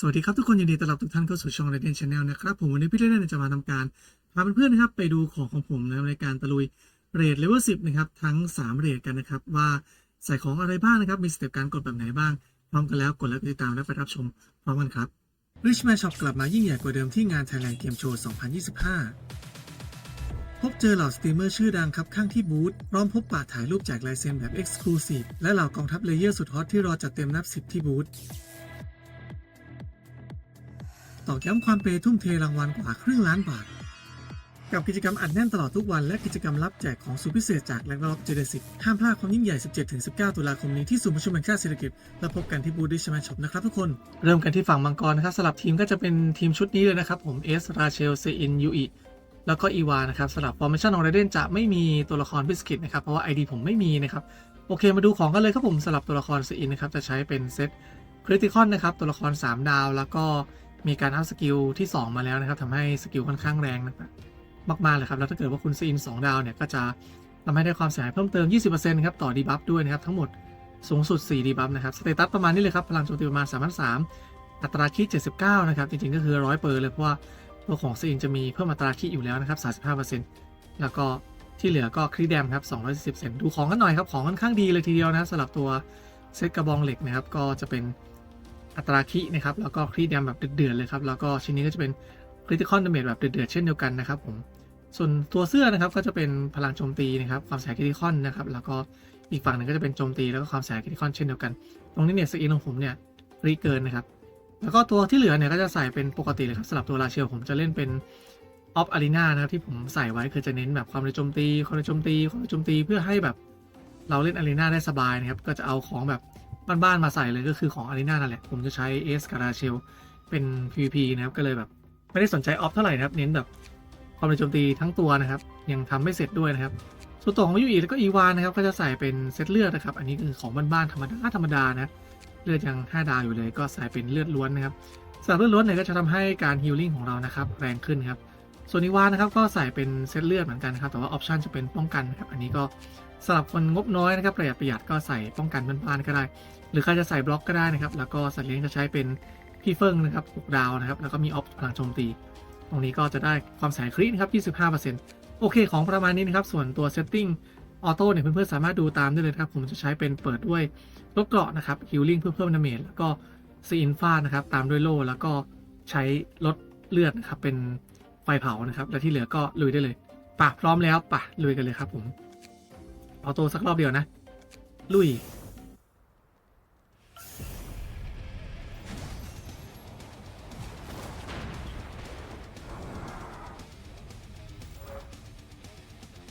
สวัสดีครับทุกคนยินดีต้อนรับทุกท่านเข้าสู่ช่อง Radiant Channel นะครับผมวันนี้พี่เล่นจะมาทำการพาเพื่อนๆนะครับไปดูของของผมนะครับในการตะลุยเรทเลเวล10นะครับทั้ง 3เรทกันนะครับว่าใส่ของอะไรบ้างนะครับมีสเต็ปการกดแบบไหนบ้าง พร้อมกันแล้วกดแล้วกดติดตามและไปรับชมพร้อมกันครับ Richman Shop กลับมายิ่งใหญ่กว่าเดิมที่งาน Thailand Game Show 2025 พบเจอเหล่าสตรีมเมอร์ชื่อดังครับข้างที่บูธพร้อมพบปะถ่ายรูปแจกลายเซ็นแบบ Exclusive และเหล่ากองทัพเลเยอร์สุดฮอตที่รอจัดเต็มนับ10ที่บูธ ตอกย้ำความเปย์ทุ่มเทรางวัลกว่าครึ่งล้านบาท กับกิจกรรมอัดแน่นตลอดทุกวันและกิจกรรมรับแจกของสุดพิเศษจากแลกล็อกเจเดสิกห้ามพลาดความยิ่งใหญ่ 17-19 ตุลาคมนี้ที่ศูนย์ประชุมแห่งชาติเศรษฐกิจแล้วพบกันที่บูธดิชแมนช็อปนะครับทุกคน เริ่มกันที่ฝั่งมังกรนะครับสลับทีมก็จะเป็นทีมชุดนี้เลยนะครับผมเอสราเชลเซอินยูอิแล้วก็อีวานะครับสลับฟอร์เมชั่นของไรเดนจะไม่มีตัวละครบิสกิตนะครับเพราะว่า ID ผมไม่มีนะครับโอเคมาดูของกันเลยครับผมสลับตัวละครเซอินนะครับจะใช้เป็นเซตคริติคอนนะครับตัวละคร 3 ดาวแล้วก็ มีการอัพสกิลที่ 2 มาแล้วนะครับทำให้สกิลค่อนข้างแรงนะครับมากๆเลยครับแล้วถ้าเกิดว่าคุณซีอิน2ดาวเนี่ยก็จะทำให้ได้ความเสียหายเพิ่มเติม 20%ครับต่อดีบัฟด้วยนะครับทั้งหมดสูงสุด 4 ดีบัฟนะครับสเตตัสประมาณนี้เลยครับพลังโจมตีประมาณ 3,300อัตราคิด 79 นะครับ จริงๆก็คือ 100 เปอร์เลยเพราะว่าตัวของซีอินจะมีเพิ่มอัตราคิดอยู่แล้วนะครับ 35%แล้วก็ที่เหลือก็คริแดมครับ240เซนดูของกันหน่อยครับของค่อนข้างดีเลยทีเดียวนะสำหรับตัวเซตกระบองเหล็กนะครับก็จะเป็น อัตราคินะครับแล้วก็ครีดยมแบบเดือดๆเลยครับแล้วก็ชิ้นนี้ก็จะเป็นคริติคอนดาเมจแบบเดือดๆเช่นเดียวกันนะครับผมส่วนตัวเสื้อนะครับก็จะเป็นพลังโจมตีนะครับความแสคริติคอนนะครับแล้วก็อีกฝั่งหนึ่งก็จะเป็นโจมตีแล้วก็ความแสคริติคอนเช่นเดียวกัน ตรงนี้เนี่ยสกินของผมเนี่ยรีเกินนะครับแล้วก็ตัวที่เหลือเนี่ยก็จะใส่เป็นปกติเลยครับสำหรับตัวราเชลผมจะเล่นเป็นออฟอารีนานะครับที่ผมใส่ไว้คือจะเน้นแบบความเร็วโจมตีความเร็วโจมตีความเร็วโจมตีเพื่อให้แบบเราเล่นอารีนาได้สบายนะครับก็จะเอาของแบบ บ้านๆมาใส่เลยก็คือของอารีนานั่นแหละ ผมจะใช้เอสการาเชลเป็น PVP นะครับ ก็เลยแบบ ไม่ได้สนใจออฟเท่าไหร่นะครับ เน้นแบบความเร็วโจมตีทั้งตัวนะครับ ยังทำไม่เสร็จด้วยนะครับ ส่วนตัวของยูอีแล้วก็อีวานนะครับ ก็จะใส่เป็นเซตเลือดนะครับ อันนี้คือของบ้านๆธรรมดาธรรมดานะเลือดยัง 5 ดาวอยู่เลย ก็ใส่เป็นเลือดล้วนนะครับสำหรับเลือดล้วนเนี่ยก็จะทำให้การฮีลลิ่งของเรานะครับแรงขึ้นครับ ส่วนอีวานนะครับก็ใส่เป็นเซตเลือดเหมือนกันนะครับแต่ว่าออปชันจะเป็นป้องกันนะครับอันนี้ก็สำหรับคนงบน้อยนะครับประหยัดประหยัดก็ใส่ป้องกันบ้านๆก็ได้ หรือใครจะใส่บล็อกก็ได้นะครับแล้วก็สัตว์เลี้ยงจะใช้เป็นพี่เฟิงนะครับ6ดาวนะครับแล้วก็มีออฟพลังโจมตี ตรงนี้ก็จะได้ความสายครินะครับ 25%โอเค ของประมาณนี้นะครับส่วนตัวเซตติ้งออโต้เนี่ยเพื่อนๆสามารถดูตามได้เลยครับผมจะใช้เป็นเปิดด้วยลดเกราะนะครับฮิลลิ่งเพื่อเพิ่มดาเมจแล้วก็ซีอินฟานะครับตามด้วยโล่แล้วก็ใช้ลดเลือดนะครับเป็น ฟเผานะครับ และที่เหลือก็ลุยได้เลยป่ะพร้อมแล้วป่ะลุยกันเลยครับผมออโต้สักรอบเดียวนะ ลุย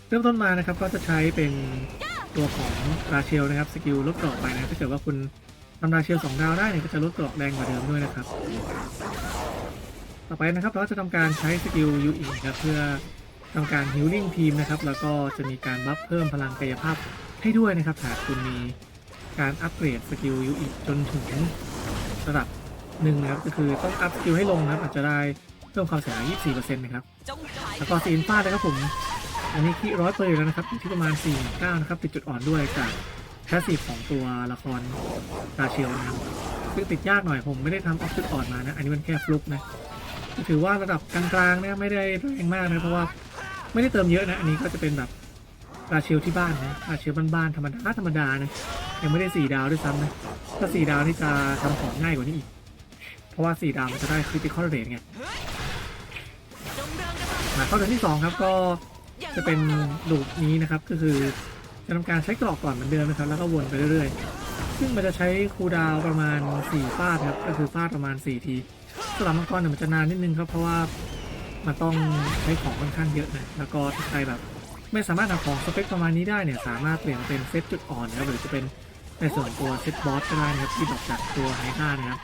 เริ่มต้นมานะครับก็จะใช้เป็นตัวของราเชลนะครับสกิลลดเกราะไปนะถ้าเกิดว่าคุณทำราเชลสองดาวได้เนี่ยก็จะลดเกราะแรงกว่าเดิมด้วยนะครับ ต่อไปนะครับเราก็จะทำการใช้สกิลยูอีครับเพื่อทำการฮิลลิ่งทีมนะครับแล้วก็จะมีการบัฟเพิ่มพลังกายภาพให้ด้วยนะครับหากคุณมีการอัปเกรดสกิลยูอีจนถึงระดับหนึ่งนะครับก็คือต้องอัพสกิลให้ลงนะครับอาจจะได้เพิ่มความเสียหาย 24%นะครับแล้วก็ซีนฟาดนะครับผม อันนี้ที่ร้อยเปอร์แล้วนะครับอยู่ที่ประมาณ 4 9 นะครับติดจุดอ่อนด้วยจากแพสซีฟของตัวละครราเชลนะครับซึ่งติดยากหน่อยผมไม่ได้ทำออฟจุดอ่อนมานะ อันนี้มันแค่ฟลุกนะ ถือว่าระดับกลางๆเนี่ยไม่ได้แรงมากนะเพราะว่าไม่ได้เติมเยอะนะ อันนี้ก็จะเป็นแบบราเชลที่บ้านนะราเชลบ้านๆธรรมดาธรรมดานะยังไม่ได้สี่ดาวด้วยซ้ำนะถ้าสี่ดาวนี่จะทำของง่ายกว่านี้อีก เพราะว่าสี่ดาวมันจะได้คริติคอลเรทไงมาเข้าเดือนที่สองครับก็จะเป็นลูปนี้นะครับ ก็คือจะทำการใช้กรอกก่อนเหมือนเดิมนะครับ แล้วก็วนไปเรื่อยๆ ซึ่งมันจะใช้คูดาวประมาณ4ฟาดครับ ก็คือฟาดประมาณ4ที สำหรับมังกรเนี่ยมันจะนานนิดนึงครับเพราะว่ามันต้องใช้ของค่อนข้างเยอะนะแล้วก็ถ้าใครแบบ ไม่สามารถทำของสเปคประมาณนี้ได้เนี่ยสามารถเปลี่ยนเป็นเซตจุดอ่อนนะครับหรือจะเป็นในส่วนตัวเซตบอสก็ได้นะครับที่ดอกจากตัวไฮค่านะครับ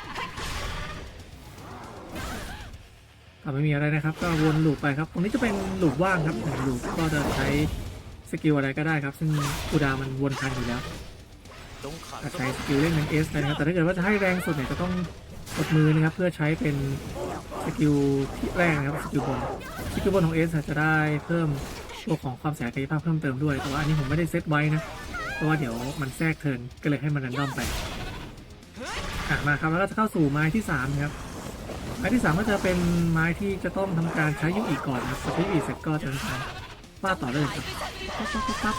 ก็ไม่มีอะไรนะครับ ก็วนลูปไปครับตรงนี้จะเป็นลูปว่างครับหนึ่งลูปก็จะใช้สกิลอะไรก็ได้ครับ ซึ่งคูดามันวนทันอยู่แล้วใช้สกิลเล่นเป็นเอสนะครับแต่ถ้าเกิดว่าจะให้แรงสุดเนี่ยจะต้อง กดมือนะครับเพื่อใช้เป็นสกิลที่แรกนะครับสกิลบนสกิลบนของเอสจะได้เพิ่มตัวของความแสงกายภาพเพิ่มเติมด้วยแต่ว่าอันนี้ผมไม่ได้เซตไว้นะเพราะว่าเดี๋ยวมันแทรกเทินก็เลยให้มันรันดอมไปอะมาครับแล้วก็จะเข้าสู่ไม้ที่3นะครับไม้ที่สามก็จะเป็นไม้ที่จะต้องทำการใช้ยูอีกก่อนนะครับพอใช้ยูอีเสร็จก็จะทำการฟาดต่อได้เลยครับปั๊บปั๊บปั๊บ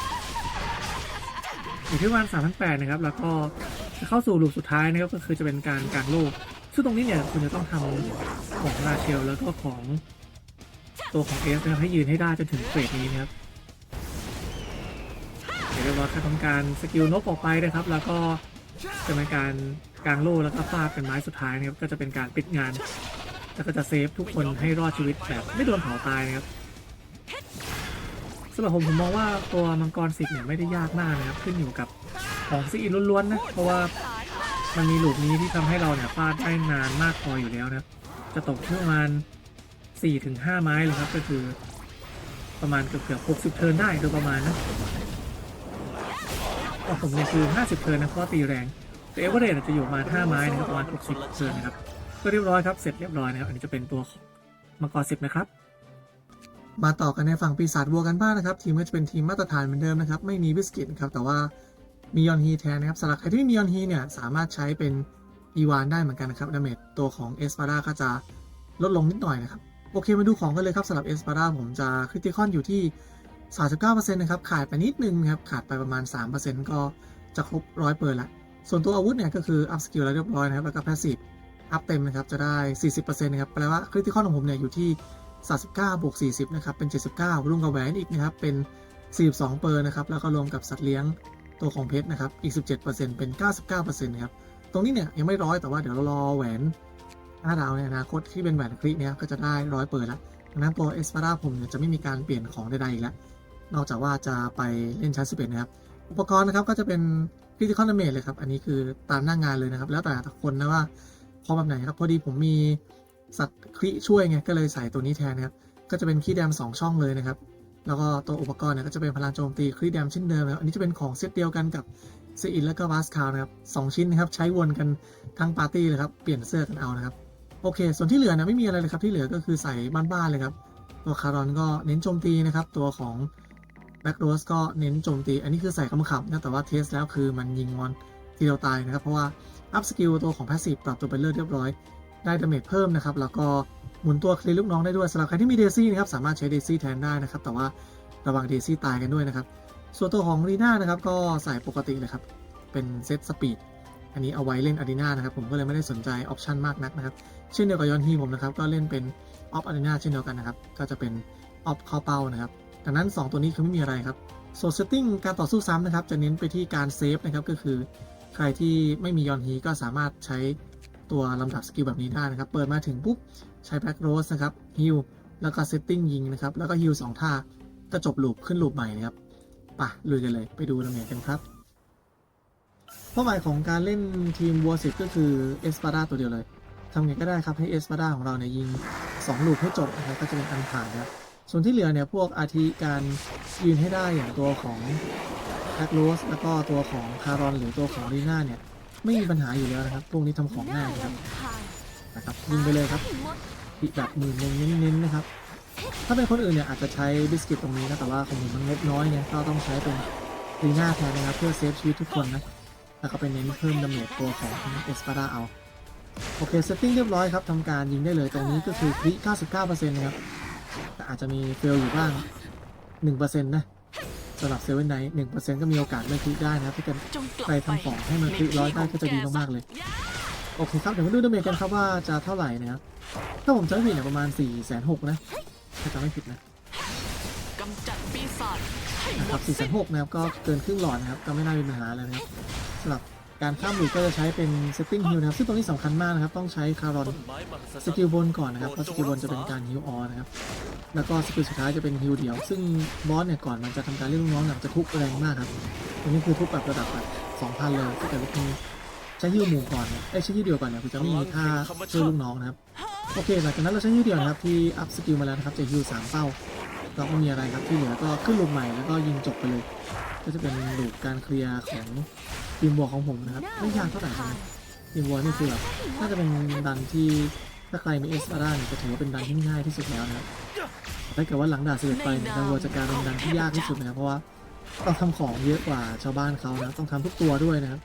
อยู่ที่ประมาณสามพันแปดนะครับแล้วก็จะเข้าสู่ลูปสุดท้ายนะครับก็คือจะเป็นการกางโลก ซึ่งตรงนี้เนี่ยคุณจะต้องทำของราเชลแล้วก็ของตัวของเอสนะครับให้ยืนให้ได้จนถึงเฟสนี้นะครับเดี๋ยวเรียบร้อยครับทำการสกิลนกออกไปนะครับ แล้วก็จะเป็นการกางโล่แล้วก็ฟาดเป็นไม้สุดท้ายนะครับก็จะเป็นการปิดงาน แล้วก็จะเซฟทุกคนให้รอดชีวิตแบบไม่โดนเผาตายนะครับสำหรับผมผมมองว่าตัวมังกรสิบเนี่ยไม่ได้ยากมากนะครับขึ้นอยู่กับของซีอินล้วนๆนะเพราะว่า มันมีหลูกนี้ที่ทำให้เราเนี่ยฟาดได้นานมากพออยู่แล้วนะครับ จะตกที่ประมาณ4-5ถึงไม้เลยครับ ก็คือประมาณเกือบเกือบ60เทิร์นได้โดยประมาณนะของผมเนี่ยคือ50เทิร์นนะเพราะตีแรงแต่เอเวอเรสจะอยู่ประมา5ไม้นะครับประมาณ60เทิร์นนะครับก็เรียบร้อยครับเสร็จเรียบร้อยนะครับอันนี้จะเป็นตัวมังกร10นะครับมาต่อกันในฝั่งปีศาจวัวกันบ้างนะครับ ทีมก็จะเป็นทีมมาตรฐานเหมือนเดิมนะครับ ไม่มีบิสกิตครับแต่ว่า มียอนฮีแทนนะครับสำหรับใครที่ไม่มียอนฮีเนี่ยสามารถใช้เป็นอีวานได้เหมือนกันนะครับดาเมจตัวของเอสปาดาก็จะลดลงนิดหน่อยนะครับ โอเคมาดูของกันเลยครับสำหรับเอสปาดาผมจะคริติคอนอยู่ที่ 39%นะครับขาดไปนิดนึงครับขาดไปประมาณ 3%ก็จะครบร้อยเปิดละส่วนตัวอาวุธเนี่ยก็คืออัพสกิลแล้วเรียบร้อยนะครับแล้วก็แพสซีฟอัพเต็มนะครับจะได้ 40%นะครับแปลว่าคริติคอนของผมเนี่ยอยู่ที่ 39 บวก 40 นะครับเป็น 79รุ่งกับแหวนอีกนะครับเป็น 42 เปอร์นะครับแล้วก็รวมกับสัตว์เลี้ยง ตัวของเพชรนะครับ อีก 17%เป็น 99%นะครับ ตรงนี้เนี่ยยังไม่ร้อยแต่ว่าเดี๋ยวเรารอแหวน5ดาวในอนาคตที่เป็นแหวนคริเนี่ยก็จะได้ร้อยเปิดและดังนั้นตัวเอสปาราผมเนี่ยจะไม่มีการเปลี่ยนของใดๆอีกแล้ว นอกจากว่าจะไปเล่นชั้น11 นะครับ อุปกรณ์นะครับก็จะเป็น critical damage เลยครับ อันนี้คือตามหน้างานเลยนะครับ แล้วแต่คนนะว่าพอแบบไหนครับ พอดีผมมีสัตว์คริช่วยไง ก็เลยใส่ตัวนี้แทนนะครับ ก็จะเป็นคีแดม2 ช่องเลยนะครับ แล้วก็ตัวอุปกรณ์เนี่ยก็จะเป็นพลังโจมตีครีแดมเช่นเดิมนะครับอันนี้จะเป็นของเซตเดียวกันกับเซอินและก็วาสคาวนะครับสองชิ้นนะครับใช้วนกันทั้งปาร์ตี้เลยครับเปลี่ยนเสื้อกันเอานะครับโอเค ส่วนที่เหลือเนี่ยไม่มีอะไรเลยครับที่เหลือก็คือใส่บ้านๆเลยครับตัวคารอนก็เน้นโจมตีนะครับตัวของแบ็กโรสก็เน้นโจมตี อันนี้คือใส่คำขับนะแต่ว่าเทสแล้วคือมันยิงมอนทีเดียวตายนะครับเพราะว่าอัพสกิลตัวของแพสซีฟปรับตัวเป็นเลือดเรียบร้อย ได้ดาเมจเพิ่มนะครับแล้วก็หมุนตัวเคลียร์ลูกน้องได้ด้วยสำหรับใครที่มีเดซี่นะครับสามารถใช้เดซี่แทนได้นะครับแต่ว่าระวังเดซี่ตายกันด้วยนะครับส่วนตัวของรีน่านะครับก็ใส่ปกติเลยครับเป็นเซตสปีดอันนี้เอาไว้เล่นอารีนานะครับผมก็เลยไม่ได้สนใจออปชันมากนักนะครับเช่นเดียวกับยอนฮีผมนะครับก็เล่นเป็นออฟอารีนาเช่นเดียวกันนะครับก็จะเป็นออฟเข้าเป้านะครับดังนั้น 2 ตัวนี้คือไม่มีอะไรครับส่วนเซตติ้งการต่อสู้ซ้ำนะครับจะเน้นไปที่การเซฟนะครับก็คือใครที่ไม่มียอนฮีก็สามารถใช้ ตัวลำดับสกิลแบบนี้ได้นะครับ เปิดมาถึงปุ๊บ ใช้แบ็กโรสนะครับฮิลแล้วก็เซตติ้งยิงนะครับ แล้วก็ฮิลสองท่าก็จบลูปขึ้นลูปใหม่นะครับป่ะลุยกันเลยไปดูดาเมจกันครับเป้าหมายของการเล่นทีมวัวสิบก็คือเอสปาดาตัวเดียวเลยทำไงก็ได้ครับให้เอสปาดาของเราเนี่ยยิง2ลูกให้จบนะครับก็จะเป็นอันผ่านนะครับส่วนที่เหลือเนี่ยพวกอาทิการยืนให้ได้อย่างตัวของแบ็กโรสแล้วก็ตัวของคารอนหรือตัวของลีน่าเนี่ย ไม่มีปัญหาอยู่แล้วนะครับ พวกนี้ทำของง่ายนะครับนะครับยิงไปเลยครับปิแบบมือเน้นๆนะครับ ถ้าเป็นคนอื่นเนี่ยอาจจะใช้บิสกิตตรงนี้นะแต่ว่าของผมมันงบน้อยเนี่ยก็ต้องใช้เป็นลีน่าแทนนะครับเพื่อเซฟชีวิตทุกคนนะแล้วก็ไปเน้นเพิ่มดาเมจตัวของเอสปาดาเอาโอเคเซตติ้งเรียบร้อยครับทำการยิงได้เลยตรงนี้ก็คือคลิ99%นะครับแต่อาจจะมีเฟลอยู่บ้าง 1%นะ สำหรับเซเว่นไนท์1%ก็มีโอกาสไม่คลิกได้นะครับถ้าเกิดใครทำของให้มันคลิกร้อยได้ก็จะดีมากๆเลย โอเคครับ เดี๋ยวมาดูดาเมจกันครับว่าจะเท่าไหร่นะครับ ถ้าผมจำไม่ผิดเนี่ยประมาณ4 6 0 0 0นะถ้าจำไม่ผิดนะกำจัดปีศาจให้นะหคมรัดบ4 6 0 0นะครับก็เกินครึ่งหลอดนะครับก็ไม่น่ามีปัญหาอะไรนะครับสำหรับ การข้ามหลุดก็จะใช้เป็น setting heal นะครับ ซึ่งตรงนี้สำคัญมากนะครับ ต้องใช้คารอนสกิลบนก่อนนะครับเพราะสกิลบนจะเป็นการฮิวออนะครับ แล้วก็สกิลสุดท้ายจะเป็นฮิวเดี่ยว ซึ่งบอสเนี่ยก่อนมันจะทำการเรียกลูกน้องเนี่ยจะทุบแรงมากครับอันนี้คือทุบแบบระดับแบบ2,000เลยถ้าเกิดลูกนี้ใช้ฮิวหมู่ก่อนเนี่ยไอ้ใช้ฮิวเดียวก่อนเนี่ยคือจะไม่มีท่าช่วยลูกน้องนะครับ โอเคหลังจากนั้นเราใช้ฮิวเดียวนะครับที่อัพสกิลมาแล้วนะครับจะฮิวสามเป้าก็ไม่มีอะไรครับที่เหลือก็ขึ้นลูปใหม่แล้วก็ยิงจบไปเลย ก็จะเป็นลูปการเคลียร์ของทีมบวกของผมนะครับไม่ยากเท่าไหร่นะทีมบวกนี่คือแบบน่าจะเป็นดันที่ถ้าใครมีเอสอาร่าเนี่ยจะถือว่าเป็นดันที่ง่ายที่สุดแล้วนะครับถ้าเกิดว่าหลังด่าเสร็จไปเนี่ยดันวัวจะกลายเป็นดันที่ยากที่สุดนะครับเพราะว่าต้องทำของเยอะกว่าชาวบ้านเขานะต้องทำทุกตัวด้วยนะครับ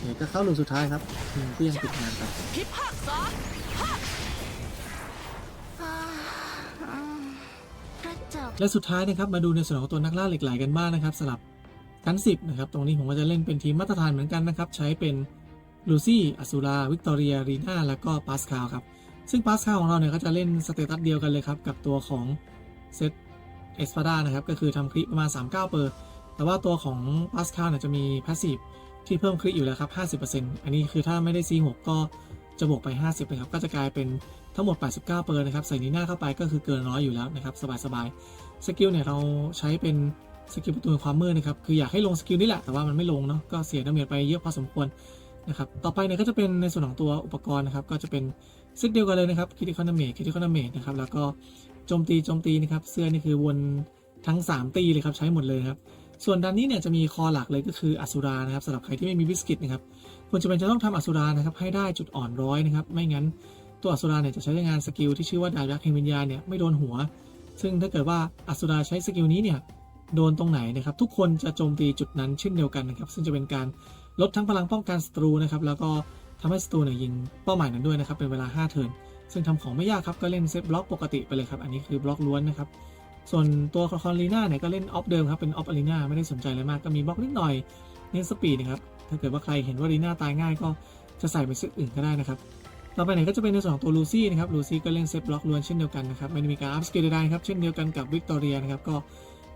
เนี่ยก็เข้าลูปสุดท้ายครับทีมก็ยังปิดงานไปพิพากษา และสุดท้ายนะครับมาดูในส่วนของตัวนักล่าเหล็กไหลกันบ้างนะครับสำหรับชั้น10นะครับตรงนี้ผมก็จะเล่นเป็นทีมมาตรฐานเหมือนกันนะครับใช้เป็นลูซี่อ s ูราวิกตอเรียรีนาแล้วก็ปาสคาลครับซึ่งปาสคาลของเราเนี่ยก็จะเล่นสเตตัสเดียวกันเลยครับกับตัวของเซตเอสพาดานะครับก็คือทำคลิปประมาณ 39 เปอร์ แต่ว่าตัวของปาสคาลเนี่ยจะมีพาสซีฟที่เพิ่มคลิปอยู่แล้วครับ 50%อันนี้คือถ้าไม่ได้ C6 ก็จะบวกไป 50เลยครับก็จะกลายเป็น ทั้งหมด 89 เปอร์นะครับ ใส่นีน้าเข้าไปก็คือเกินร้อยอยู่แล้วนะครับ สบายๆ สกิลเนี่ยเราใช้เป็นสกิลประตูความมืดนะครับ คืออยากให้ลงสกิลนี่แหละ แต่ว่ามันไม่ลงเนาะ ก็เสียดาเมจไปเยอะพอสมควรนะครับ ต่อไปเนี่ยก็จะเป็นในส่วนของตัวอุปกรณ์นะครับ ก็จะเป็นเซตเดียวกันเลยนะครับคิติคอนดเมจคิติคอนดเมจนะครับ แล้วก็โจมตีโจมตีนะครับ เสื้อนี่คือวนทั้ง 3 ตีเลยครับ ใช้หมดเลยครับ ส่วนด้านนี้เนี่ยจะมีคอหลักเลยก็คืออสุรานะครับสำหรับใครที่ไม่มีบิสกิตนะครับควรจะเป็นจะต้องทำอสุรานะครับให้ได้จุดอ่อนร้อยนะครับ ไม่งั้น ตัวอสุราเนี่ยจะใช้งานสกิลที่ชื่อว่าดาบยักษ์แห่งวิญญาณเนี่ยไม่โดนหัว ซึ่งถ้าเกิดว่าอสุราใช้สกิลนี้เนี่ยโดนตรงไหนนะครับทุกคนจะโจมตีจุดนั้นเช่นเดียวกันนะครับซึ่งจะเป็นการลดทั้งพลังป้องกันศัตรูนะครับแล้วก็ทำให้ศัตรูเนี่ยยิงเป้าหมายนั้นด้วยนะครับเป็นเวลา 5 เทิร์นซึ่งทำของไม่ยากครับก็เล่นเซตบล็อกปกติไปเลยครับอันนี้คือบล็อกล้วนนะครับส่วนตัวคอนลีน่าเนี่ยก็เล่นออฟเดิมครับเป็นออฟอารีนาไม่ได้สนใจอะไรมากก็มีบล็อกนิดหน่อยเน้นสปีดนะครับถ้าเกิดว่าใครเห็นว่าลีน่าตายง่ายก็จะใส่ไปเซตอื่นก็ได้นะครับ ต่อไปไหนก็จะเป็นในส่วนของตัวลูซี่นะครับลูซี่ก็เล่นเซตบล็อกล้วนเช่นเดียวกันนะครับไม่ได้มีการอัพสกิลใดๆครับเช่นเดียวกันกับวิกตอเรียนะครับก็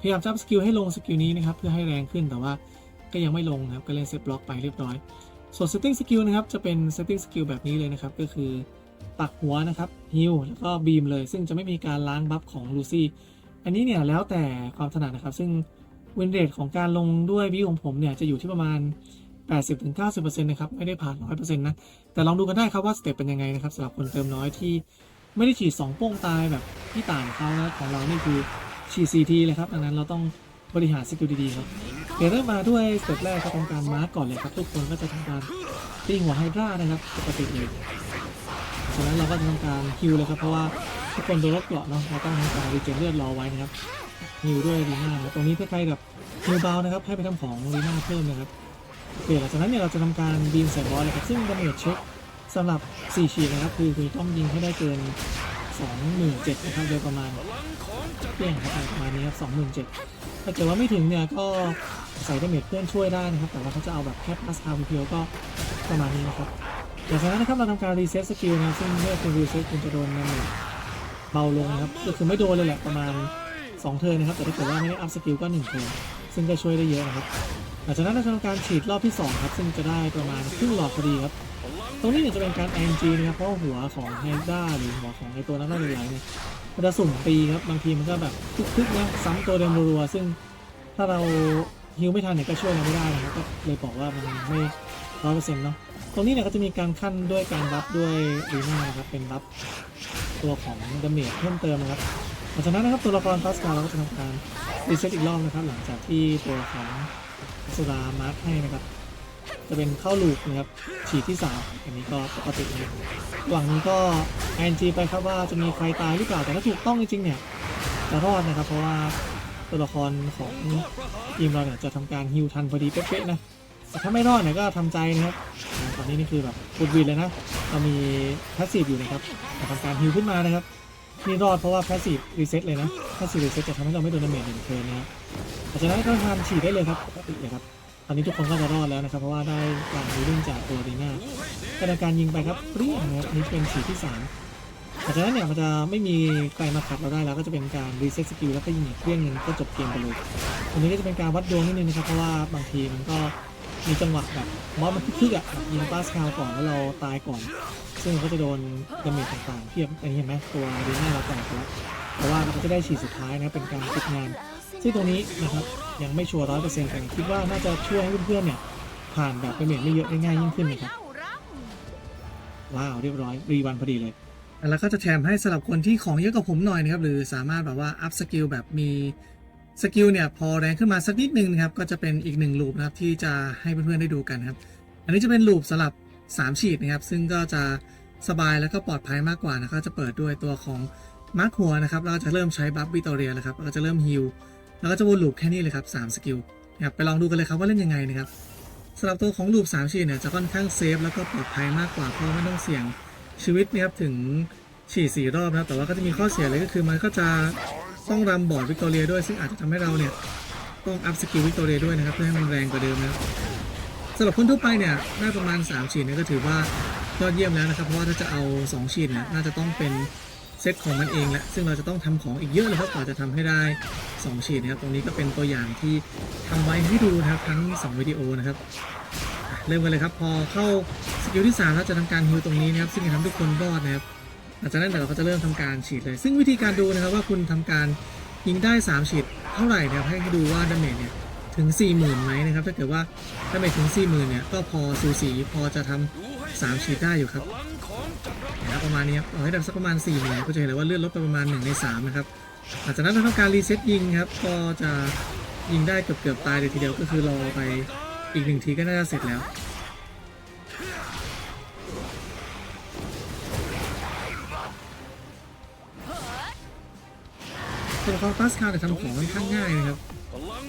พยายามจะอัพสกิลให้ลงสกิลนี้นะครับเพื่อให้แรงขึ้นแต่ว่าก็ยังไม่ลงนะครับก็เล่นเซตบล็อกไปเรียบร้อยส่วน setting skill นะครับจะเป็น setting skill แบบนี้เลยนะครับก็คือปักหัวนะครับฮิลแล้วก็บีมเลย ซึ่งจะไม่มีการล้างบัฟของลูซี่อันนี้เนี่ยแล้วแต่ความถนัดนะครับซึ่งวินเรทของการลงด้วยวิวของผมเนี่ยจะอยู่ที่ประมาณ 80-90%นะครับไม่ได้ผ่าน 100%นะ แต่ลองดูกันได้ครับว่าสเต็ปเป็นยังไงนะครับสำหรับคนเติมน้อยที่ไม่ได้ฉีด2โป้งตายแบบที่ต่างเขานะของเรานี่คือฉีด CT เลยครับดังนั้นเราต้องบริหารสกิลดีๆครับเดี๋ยวเริ่มมาด้วยสเต็ปแรกครับทำการมาร์กก่อนเลยครับ ทุกคนก็จะทำการตีหัวไฮดรานะครับปกติเลยฉะนั้นเราก็จะทำการฮิวเลยครับเพราะว่าทุกคนโดนรถเกราะเนาะเราต้องทำการรีเจนเลือดรอไว้นะครับฮิวด้วยลีน่าตรงนี้ถ้าใครกับฮิวเบานะครับให้ไปทำของลีน่าเพิ่มนะครับ โอเคหลังจากนั้นเนี่ยเราจะทำการบีมใส่บอสเลยครับซึ่งดาเมจเช็คสำหรับ4ฉีดนะครับคือคุณต้องยิงให้ได้เกิน27,000นะครับโดยประมาณเพียงครับประมาณนี้ครับ27,000ถ้าเกิดว่าไม่ถึงเนี่ยก็ใส่ดาเมจเพื่อนช่วยได้นะครับ แต่ว่าเขาจะเอาแบบแค่พาสทาวเพียวก็ประมาณนี้นะครับจากนั้นนะครับเราทำการรีเซ็ตสกิลนะซึ่งเมื่อคุณรีเซ็ตคุณจะโดนดาเมจเบาลงนะครับก็คือไม่โดนเลยแหละประมาณ2เทิร์นนะครับแต่ถ้าเกิดว่าไม่ได้อัพสกิลก็1เทิร์น ซึ่งก็ช่วยได้เยอะนะครับหลังจากนั้นเราจะทำการฉีดรอบที่ 2 ครับ ซึ่งจะได้ประมาณครึ่งหลอดพอดีครับ ตรงนี้เนี่ยจะเป็นการ NG นะครับ เพราะหัวของไฮด้าหรือหัวของไอตัวนักล่าเหลยเนี่ยมันจะสุ่มตีครับ บางทีมันก็แบบคึกๆนะซ้ำตัวเดิมรัวๆซึ่งถ้าเราฮิวไม่ทันเนี่ยก็ช่วยเราไม่ได้นะครับก็เลยบอกว่ามันไม่ร้อยเปอร์เซ็นต์เนาะ ตรงนี้เนี่ยก็จะมีการขั้นด้วยการบัฟด้วยลีน่านะครับ เป็นบัฟตัวของดาเมจเพิ่มเติมนะครับหลังจากนั้นนะครับตัวละครพาสคาเราก็จะทำการ รีเซ็ตอีกรอบนะครับหลังจากที่ตัวของสุรามาร์คให้นะครับ จะเป็นเข้าลูกนะครับฉีดที่สามอันนี้ก็ปกตินะครับระหว่างนี้ก็ ING ไปครับว่าจะมีใครตายหรือเปล่าแต่ถ้าถูกต้องจริงๆเนี่ยจะรอดนะครับ เพราะว่าตัวละครของทีมเราเนี่ยจะทำการฮิวทันพอดีเป๊ะๆนะแต่ถ้าไม่รอดเนี่ยก็ทำใจนะครับตอนนี้นี่คือแบบฟุดวินเลยนะเรามีพาสซีฟอยู่นะครับแต่ทำการฮิวขึ้นมานะครับ นี่รอดเพราะว่าพสซีฟรีเซ็ตเลยนะพสซีฟรีเซ็ตจะทำให้เราไม่โดนดาเมจหนึ่งเทิร์นนะครับหลังจากนั้นก็ทำฉีดได้เลยครับปกติเลยครับตอนนี้ทุกคนก็จะรอดแล้วนะครับ เพราะว่าได้การรีลิ่งจากตัวดีน่าก็นการยิงไปครับเรียงนะนนี้เป็นสีดที่สามหลังจากนั้นเนี่ยมันจะไม่มีใครมาขัดเราได้แล้วก็จะเป็นการรีเซ็ตสกิลแล้วก็ยิงอีกเปรี้ยงหนึ่งก็จบเกมไปเลยอันนี้ก็จะเป็นการวัดดวงนิดนึงนะครับเพราะว่าบางทีมันก็มีจังหวะแบบมอสมันคึกๆอะแบบยิงปาสคาลก่อนแล้วเราตายก่อน ซึ่งมันก็จะโดนดาเมจต่างๆเทียบอันนี้เห็นไหมตัวดีน่าเราแตกแล้วแต่ว่าเราก็จะได้ฉีดสุดท้ายนะเป็นการปิดงาน ซึ่งตรงนี้นะครับยังไม่ชัวร์ร้อยเปอร์เซ็นต์แต่คิดว่าน่าจะช่วยให้เพื่อนๆเนี่ยผ่านแบบเป็นเมทไม่เยอะได้ง่ายยิ่งขึ้นนะครับว้าวเรียบร้อยรีวันพอดีเลยแล้วก็จะแถมให้สำหรับคนที่ของเยอะกว่าผมหน่อยนะครับหรือสามารถแบบว่าอัพสกิลแบบมีสกิลเนี่ยพอแรงขึ้นมาสักนิดนึงนะครับก็จะเป็นอีกหนึ่งลูปนะครับที่จะให้เพื่อนๆได้ดูกันครับ อันนี้จะเป็นลูปสำหรับ 3 ฉีดนะครับ ซึ่งก็จะสบายแล้วก็ปลอดภัยมากกว่านะครับจะเปิดด้วยตัวของมาร์คหัวนะครับแล้วก็จะเริ่มใช้บัฟวิตอเรียแล้วครับแล้วก็จะเริ่มฮิลแล้วก็จะวนลูปแค่นี้เลยครับ3สกิลนะครับไปลองดูกันเลยครับว่าเล่นยังไงนะครับสำหรับตัวของลูป3ฉีดเนี่ยจะค่อนข้างเซฟแล้วก็ปลอดภัยมากกว่าเพราะไม่ต้องเสี่ยงชีวิตนะครับถึงฉีดสี่รอบนะแต่ว่าก็จะมีข้อเสียเลยก็คือมันก็จะต้องรำบอร์ดวิกตอเรียด้วย ซึ่งอาจจะทำให้เราเนี่ยต้องอัพสกิลวิกตอเรียด้วยนะครับเพื่อให้มันแรงกว่าเดิมนะ สำหรับคนทั่วไปเนี่ยได้ประมาณ3ฉีดเนี่ยก็ถือว่ายอดเยี่ยมแล้วนะครับ เพราะว่าถ้าจะเอา2ฉีดเนี่ยน่าจะต้องเป็นเซตของมันเองแหละซึ่งเราจะต้องทำของอีกเยอะเลยครับกว่าจะทำให้ได้2ฉีดนะครับตรงนี้ก็เป็นตัวอย่างที่ทำไว้ให้ดูนะครับทั้ง 2 วิดีโอนะครับเริ่มกันเลยครับพอเข้าสกิลที่3แล้วจะทำการฮิวตรงนี้นะครับซึ่งจะทำทุกคนรอดนะครับหลังจากนั้นเดี๋ยวเราก็จะเริ่มทำการฉีดเลย ซึ่งวิธีการดูนะครับว่าคุณทำการยิงได้ 3 ฉีดเท่าไหร่นะครับให้ดูว่าดาเมจเนี่ย ถึง 40,000ไหมนะครับ ถ้าเกิดว่าดาเมจถึง 40,000 เนี่ย ก็พอสูสีพอจะทำ3ฉีดได้อยู่ครับนะครับประมาณนี้ครับเอาให้ได้สักประมาณ40,000ก็จะเห็นเลยว่าเลื่อนลดไปประมาณ 1 ใน 3 นะครับหลังจากนั้นเราทำการรีเซ็ตยิงครับ ก็จะยิงได้เกือบเกือบตายเลยทีเดียวก็คือรอไปอีกหนึ่งทีก็น่าจะเสร็จแล้วตัวละครฟาสคาร์เนี่ยทำของค่อนข้างง่ายนะครับ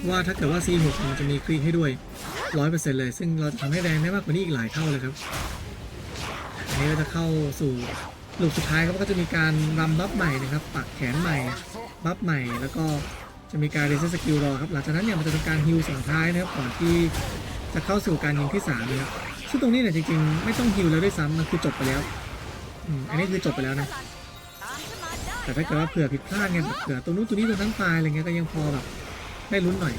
ว่าถ้าเกิดว่า C6 มันจะมีคลีให้ด้วย 100%เลย ซึ่งเราจะทำให้แรงได้มากกว่านี้อีกหลายเท่าเลยครับอันนี้ก็จะเข้าสู่ลูกสุดท้ายครับก็จะมีการรำบัฟใหม่นะครับ ปักแขนใหม่ บัฟใหม่ แล้วก็จะมีการเรเซสกิลรอครับ หลังจากนั้นเนี่ยมันจะเป็นการฮิลส่งท้ายนะครับก่อนที่จะเข้าสู่การยิงที่สามนะครับ ซึ่งตรงนี้เนี่ยจริงๆ ไม่ต้องฮิลแล้วด้วยซ้ำมันคือจบไปแล้ว อันนี้คือจบไปแล้วนะ แต่ถ้าเกิดว่าเผื่อผิดพลาดไงเผื่อตัวนู้นตัวนี้ตัวนั้นตายอะไรเงี้ยก็ยังพอแบบ ได้ลุ้นหน่อย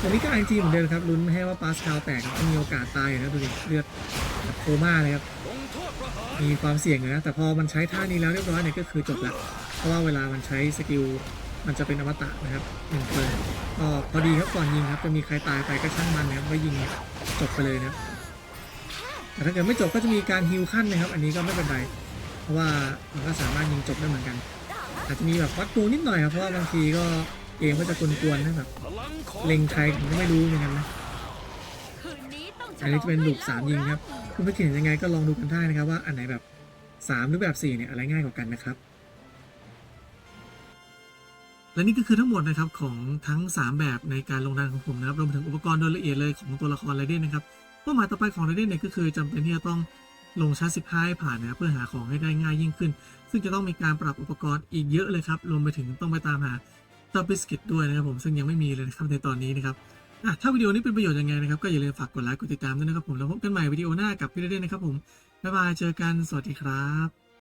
ตรงนี้ก็อันจีเหมือนเดิมครับลุ้นไม่ให้ว่าปาสคาลแตกก็มีโอกาสตายนะดูดิเลือดแบบโคม่าเลยครับมีความเสี่ยงนะแต่พอมันใช้ท่านี้แล้วเรียบร้อยเนี่ยก็คือจบละเพราะว่าเวลามันใช้สกิลมันจะเป็นอมตะนะครับหนึ่งเทิร์นก็พอดีครับก่อนยิงครับจะมีใครตายไปก็ช่างมันนะครับก็ยิงจบไปเลยนะแต่ถ้าเกิดไม่จบก็จะมีการฮิวขั้นนะครับ อันนี้ก็ไม่เป็นไรเพราะว่ามันก็สามารถยิงจบได้เหมือนกัน อาจจะมีแบบวัดตัวนิดหน่อยครับเพราะว่าบางทีก็ เกมก็จะกวนๆนะแบบเล็งใครผมก็ไม่รู้เหมือนกันนะอันนี้จะเป็นลูกสามยิงครับคุณผู้ชมเห็นยังไงก็ลองดูกันได้นะครับว่าอันไหนแบบสามหรือแบบสี่เนี่ยอะไรง่ายกว่ากันนะครับและนี่ก็คือทั้งหมดนะครับของทั้ง 3 แบบในการลงดันของผมนะครับรวมถึงอุปกรณ์โดยละเอียดเลยของตัวละครไรเดนนะครับเป้าหมายต่อไปของไรเดนเนี่ยก็คือจำเป็นที่จะต้องลงชาร์จ15ให้ผ่านนะเพื่อหาของให้ได้ง่ายยิ่งขึ้น ซึ่งจะต้องมีการปรับอุปกรณ์อีกเยอะเลยครับรวมไปถึงต้องไปตามหา ตับบิสกิตด้วยนะครับผมซึ่งยังไม่มีเลยนะครับในตอนนี้นะครับอะถ้าวิดีโอนี้เป็นประโยชน์ยังไงนะครับก็อย่าลืมฝากกดไลค์กดติดตามด้วยนะครับผมแล้วพบกันใหม่วิดีโอหน้ากับพี่เรเดนนะครับผมบ๊ายบายเจอกันสวัสดีครับ